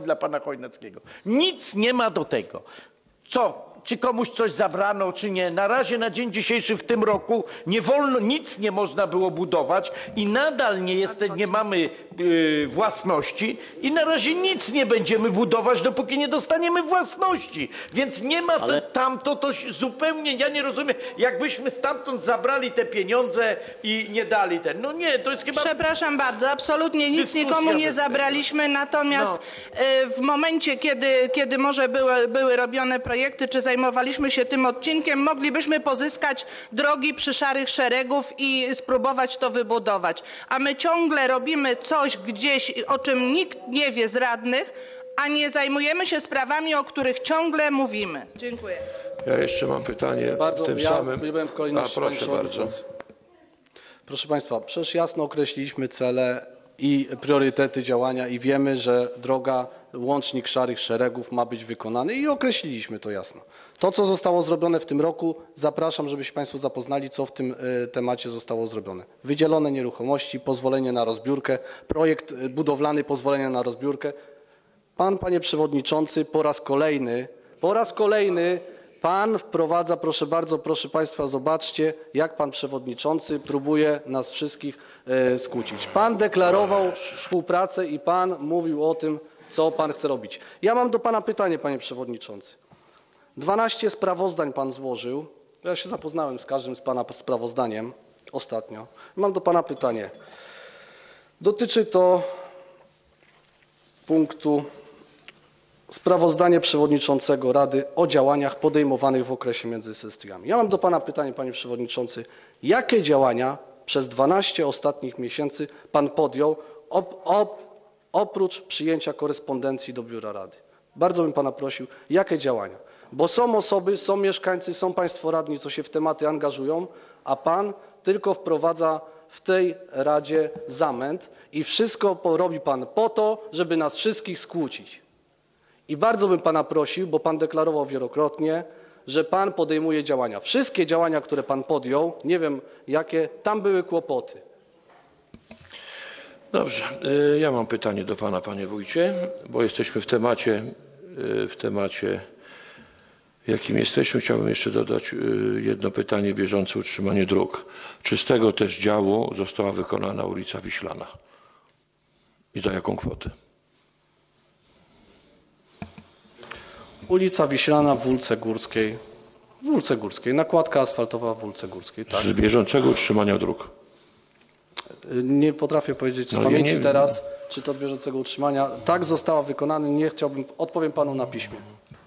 dla pana Chojnackiego. Nic nie ma do tego. Co? Czy komuś coś zabrano, czy nie? Na razie, na dzień dzisiejszy w tym roku nie wolno, nic nie można było budować i nadal nie, jest, nie mamy y, własności i na razie nic nie będziemy budować, dopóki nie dostaniemy własności. Więc nie ma Ale- te, tamto, to zupełnie, ja nie rozumiem, jakbyśmy stamtąd zabrali te pieniądze i nie dali ten. No nie, to jest chyba... Przepraszam bardzo, absolutnie nic nikomu nie zabraliśmy, natomiast No. e, w momencie, kiedy, kiedy może były, były robione projekty, czy zajmowaliśmy się tym odcinkiem, moglibyśmy pozyskać drogi przy szarych szeregów i spróbować to wybudować. A my ciągle robimy coś gdzieś, o czym nikt nie wie z radnych, a nie zajmujemy się sprawami, o których ciągle mówimy. Dziękuję. Ja jeszcze mam pytanie Bardzo, tym ja samym. w A, kolejności. proszę bardzo. Proszę Państwa, przecież jasno określiliśmy cele i priorytety działania i wiemy, że droga łącznik szarych szeregów ma być wykonany i określiliśmy to jasno. To, co zostało zrobione w tym roku, zapraszam, żeby się Państwo zapoznali, co w tym y, temacie zostało zrobione. Wydzielone nieruchomości, pozwolenie na rozbiórkę, projekt y, budowlany, pozwolenie na rozbiórkę. Pan, panie przewodniczący, po raz kolejny, po raz kolejny pan wprowadza, proszę bardzo, proszę państwa, zobaczcie, jak pan przewodniczący próbuje nas wszystkich e, skłócić. Pan deklarował współpracę i pan mówił o tym, co pan chce robić. Ja mam do pana pytanie, panie przewodniczący. 12 sprawozdań pan złożył. Ja się zapoznałem z każdym z pana sprawozdaniem ostatnio. Mam do pana pytanie. Dotyczy to punktu sprawozdanie przewodniczącego Rady o działaniach podejmowanych w okresie między sesjami. Ja mam do pana pytanie, panie przewodniczący. Jakie działania przez 12 ostatnich miesięcy pan podjął op, oprócz przyjęcia korespondencji do biura Rady? Bardzo bym pana prosił, jakie działania? Bo są osoby, są mieszkańcy, są państwo radni, co się w tematy angażują, a pan tylko wprowadza w tej Radzie zamęt i wszystko robi pan po to, żeby nas wszystkich skłócić. I bardzo bym pana prosił, bo pan deklarował wielokrotnie, że pan podejmuje działania. Wszystkie działania, które pan podjął, nie wiem jakie, tam były kłopoty. Dobrze, y, ja mam pytanie do pana, panie wójcie, bo jesteśmy w temacie, y, w temacie, jakim jesteśmy. Chciałbym jeszcze dodać y, jedno pytanie bieżące utrzymanie dróg. Czy z tego też działu została wykonana ulica Wiślana? I za jaką kwotę? Ulica Wiślana w Wólce Górskiej. W Wólce Górskiej, nakładka asfaltowa w Wólce Górskiej, tak. Z bieżącego utrzymania dróg. Nie potrafię powiedzieć z No, ja pamięci nie teraz, czy to od bieżącego utrzymania. Tak została wykonana, nie chciałbym, odpowiem panu na piśmie.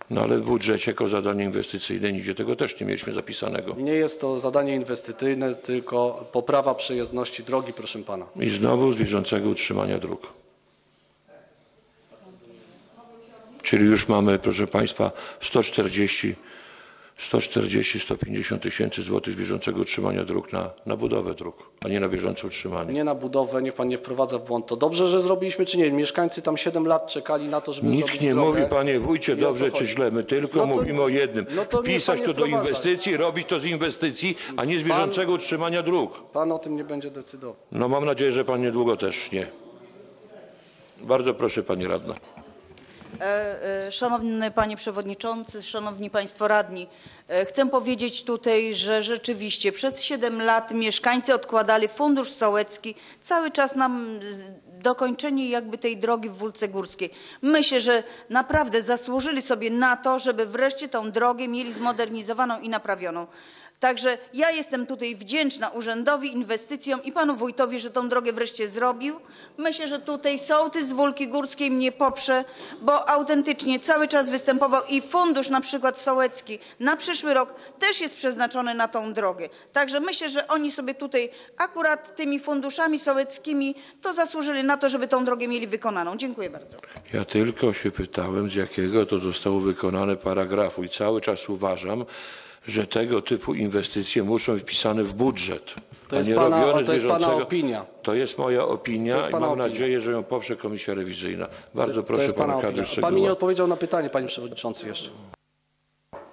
No ale w budżecie jako zadanie inwestycyjne nigdzie tego też nie mieliśmy zapisanego. Nie jest to zadanie inwestycyjne, tylko poprawa przejezdności drogi, proszę pana. I znowu z bieżącego utrzymania dróg. Czyli już mamy, proszę Państwa, 140, 140 150 tysięcy złotych z bieżącego utrzymania dróg na, na budowę dróg, a nie na bieżące utrzymanie. Nie na budowę, niech pan nie wprowadza w błąd. To dobrze, że zrobiliśmy, czy nie? Mieszkańcy tam 7 lat czekali na to, żeby Nikt zrobić nie drogę. mówi, panie wójcie, I o to dobrze czy chodzi. źle. My tylko No to- mówimy o jednym. no to niech pan to nie do wprowadza. inwestycji, robić to z inwestycji, a nie z bieżącego utrzymania dróg. Pan o tym nie będzie decydował. No mam nadzieję, że pan niedługo też nie. Bardzo proszę, pani radna. E, e, Szanowny Panie Przewodniczący, Szanowni Państwo Radni, e, chcę powiedzieć tutaj, że rzeczywiście przez 7 lat mieszkańcy odkładali Fundusz Sołecki cały czas nam dokończenie jakby tej drogi w Wólce Górskiej. Myślę, że naprawdę zasłużyli sobie na to, żeby wreszcie tą drogę mieli zmodernizowaną i naprawioną. Także ja jestem tutaj wdzięczna urzędowi, inwestycjom i panu wójtowi, że tą drogę wreszcie zrobił. Myślę, że tutaj sołtys z Wólki Górskiej mnie poprze, bo autentycznie cały czas występował i fundusz na przykład sołecki na przyszły rok też jest przeznaczony na tą drogę. Także myślę, że oni sobie tutaj akurat tymi funduszami sołeckimi to zasłużyli na to, żeby tą drogę mieli wykonaną. Dziękuję bardzo. Ja tylko się pytałem, z jakiego to zostało wykonane paragrafu i cały czas uważam, że tego typu inwestycje muszą być wpisane w budżet. To jest pana- to jest pana opinia. To jest moja opinia To jest i mam opinia. nadzieję, że ją poprze Komisja Rewizyjna. Bardzo to proszę jest pana Arkadiusz. Pan mi nie odpowiedział na pytanie, panie przewodniczący, jeszcze.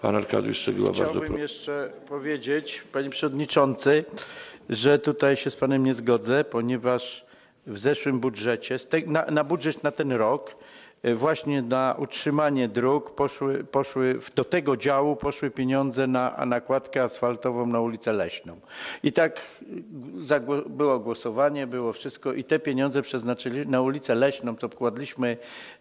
Pan Arkadiusz Szczegóła, bardzo Chciałbym proszę. jeszcze powiedzieć, panie przewodniczący, że tutaj się z panem nie zgodzę, ponieważ w zeszłym budżecie, na, na budżet na ten rok właśnie na utrzymanie dróg poszły, poszły do tego działu poszły pieniądze na nakładkę asfaltową na ulicę Leśną. I tak y, było głosowanie, było wszystko i te pieniądze przeznaczyli na ulicę Leśną, to wkładliśmy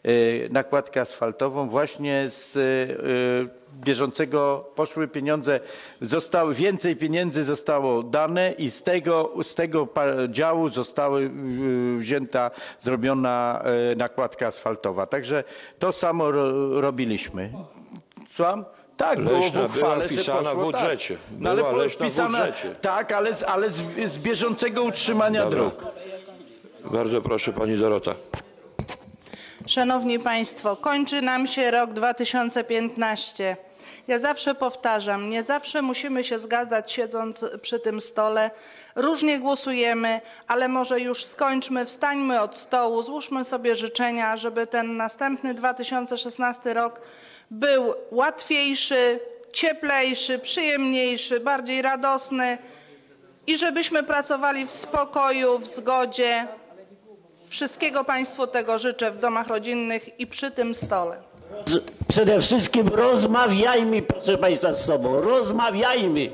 y, nakładkę asfaltową właśnie z y, bieżącego poszły pieniądze, zostały, więcej pieniędzy zostało dane i z tego, z tego działu zostały y, wzięta, zrobiona y, nakładka asfaltowa. Także to samo ro, robiliśmy. Słucham? Tak, było w Leśna była uchwale, że wpisana w poszło, budżecie. Tak. No, ale Była Leśna w budżecie. tak, ale, z, ale z, z bieżącego utrzymania Dobra. dróg. Bardzo proszę, pani Dorota. Szanowni Państwo, kończy nam się rok 2015. Ja zawsze powtarzam, nie zawsze musimy się zgadzać siedząc przy tym stole. Różnie głosujemy, ale może już skończmy, wstańmy od stołu, złóżmy sobie życzenia, żeby ten następny 2016 rok był łatwiejszy, cieplejszy, przyjemniejszy, bardziej radosny i żebyśmy pracowali w spokoju, w zgodzie. Wszystkiego Państwu tego życzę w domach rodzinnych i przy tym stole. Przede wszystkim rozmawiajmy, proszę Państwa, z sobą. Rozmawiajmy.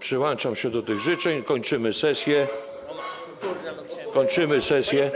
Przyłączam się do tych życzeń. Kończymy sesję. Kończymy sesję.